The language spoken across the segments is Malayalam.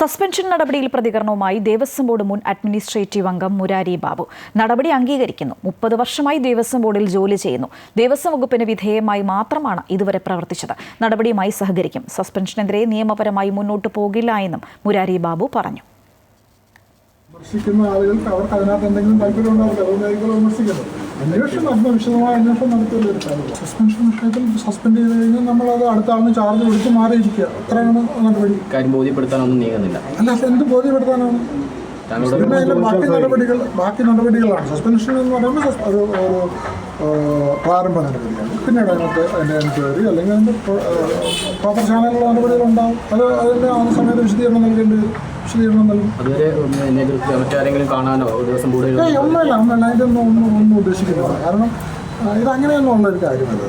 സസ്പെൻഷൻ നടപടിയിൽ പ്രതികരണവുമായി ദേവസ്വം ബോർഡ് മുൻ അഡ്മിനിസ്ട്രേറ്റീവ് അംഗം മുരാരി ബാബു. നടപടി അംഗീകരിക്കുന്നു. മുപ്പത് വർഷമായി ദേവസ്വം ബോർഡിൽ ജോലി ചെയ്യുന്നു. ദേവസ്വം വകുപ്പിന് വിധേയമായി മാത്രമാണ് ഇതുവരെ പ്രവർത്തിച്ചത്. നടപടിയുമായി സഹകരിക്കും. സസ്പെൻഷനെതിരെ നിയമപരമായി മുന്നോട്ട് പോകില്ല എന്നും മുരാരി ബാബു പറഞ്ഞു. വിമർശിക്കുന്ന ആളുകൾക്ക് അവർക്ക് അതിനകത്ത് എന്തെങ്കിലും താല്പര്യം ഉണ്ടാവില്ല അന്വേഷണം നമ്മൾ വിശദമായ അന്വേഷണം ഒരു കാര്യമാണ് സസ്പെൻഷൻ വിഷയത്തിൽ സസ്പെൻഡ് ചെയ്ത് കഴിഞ്ഞാൽ നമ്മളത് അടുത്ത ആളിന് ചാർജ് കൊടുത്ത് മാറിയിരിക്കുക. അത്രയാണ് നടപടി കാര്യം ബോധ്യപ്പെടുത്താനൊന്നും നീങ്ങുന്നില്ല. അല്ല എന്ത് ബോധ്യപ്പെടുത്താനാണ്? പിന്നെ അതിന്റെ ബാക്കി നടപടികൾ ബാക്കി നടപടികളാണ്. സസ്പെൻഷൻ എന്ന് പറയുമ്പോൾ ഒരു പ്രാരംഭ നടപടിയാണ്. പിന്നീട് അതിനകത്ത് അതിന്റെ എൻക്വയറി അല്ലെങ്കിൽ അതിന്റെ പ്രോപ്പർ ചാനലുള്ള നടപടികളുണ്ടാവും. അത് അതിന്റെ ആ സമയത്ത് വിശദീകരണം നൽകേണ്ടി വരും. വിശദീകരണം നൽകും അതുവരെ മറ്റാരെങ്കിലും കാണാനോ? ഒരു ദിവസം കൂടുതൽ ഒന്നുമില്ല ഒന്നുമില്ല അതിന്റെയൊന്നും ഒന്നും ഒന്നും ഉദ്ദേശിക്കുന്നില്ല. കാരണം ഇത് അങ്ങനെയൊന്നും ഒരു കാര്യമല്ല.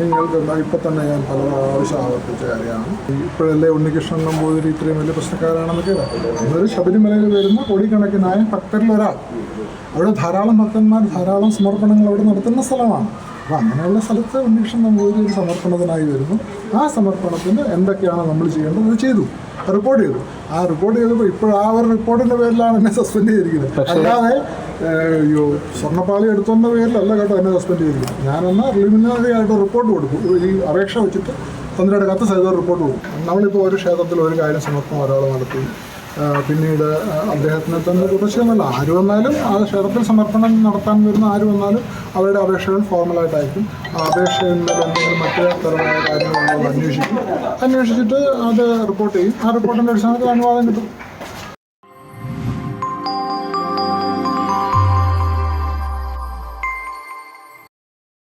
നിങ്ങൾക്ക് ഇപ്പം തന്നെ ഞാൻ പല പ്രാവശ്യം ആവർത്തിച്ച കാര്യമാണ്. ഇപ്പോഴല്ലേ ഉണ്ണികൃഷ്ണൻ നമ്പൂതിരി ഇത്രയും വലിയ പ്രശ്നക്കാരാണെന്നൊക്കെ ഇതൊരു ശബരിമലയിൽ വരുന്ന കോടിക്കണക്കിനായ ഭക്തരിൽ ഒരാൾ. അവിടെ ധാരാളം ഭക്തന്മാർ ധാരാളം സമർപ്പണങ്ങൾ അവിടെ നടത്തുന്ന സ്ഥലമാണ്. അപ്പോൾ അങ്ങനെയുള്ള സ്ഥലത്ത് ഉണ്ണികൃഷ്ണൻ നമ്പൂതിരി ഒരു സമർപ്പണത്തിനായി വരുന്നു. ആ സമർപ്പണത്തിന് എന്തൊക്കെയാണ് നമ്മൾ ചെയ്യേണ്ടത് അത് ചെയ്തു. റിപ്പോർട്ട് ചെയ്തു. ആ റിപ്പോർട്ട് ചെയ്തപ്പോൾ ഇപ്പോൾ ആ ഒരു റിപ്പോർട്ടിന്റെ പേരിലാണ് എന്നെ സസ്പെൻഡ് ചെയ്തിരിക്കുന്നത്. അല്ലാതെ അയ്യോ സ്വർണപ്പാളി എടുത്തുന്ന പേരിലല്ല കേട്ടോ എന്നെ സസ്പെൻഡ് ചെയ്തിരിക്കുന്നത്. ഞാനൊന്ന് പ്രിലിമിനറി ആയിട്ട് റിപ്പോർട്ട് കൊടുക്കും ഈ അപേക്ഷ വെച്ചിട്ട് പന്ത്രണ്ട് കത്ത് സഹിതം റിപ്പോർട്ട് കൊടുക്കും. നമ്മളിപ്പോൾ ഒരു ക്ഷേത്രത്തിൽ ഒരു കാര്യം സമർപ്പണം ഒരാൾ നടത്തി. പിന്നീട് അദ്ദേഹത്തിനെ തന്നെ തുടർച്ചയൊന്നുമല്ല ആര് വന്നാലും ആ ക്ഷേത്രത്തിൽ സമർപ്പണം നടത്താൻ വരുന്ന ആര് വന്നാലും അവരുടെ അപേക്ഷകൾ ഫോർമലായിട്ടായിരിക്കും ആ അപേക്ഷയിൽ എന്തെങ്കിലും മറ്റ് തരമായ കാര്യങ്ങളുണ്ടോ അന്വേഷിക്കും. അന്വേഷിച്ചിട്ട് അത് റിപ്പോർട്ട് ചെയ്യും. ആ റിപ്പോർട്ടിന്റെ അടിസ്ഥാനത്തിൽ അനുവാദം കിട്ടും.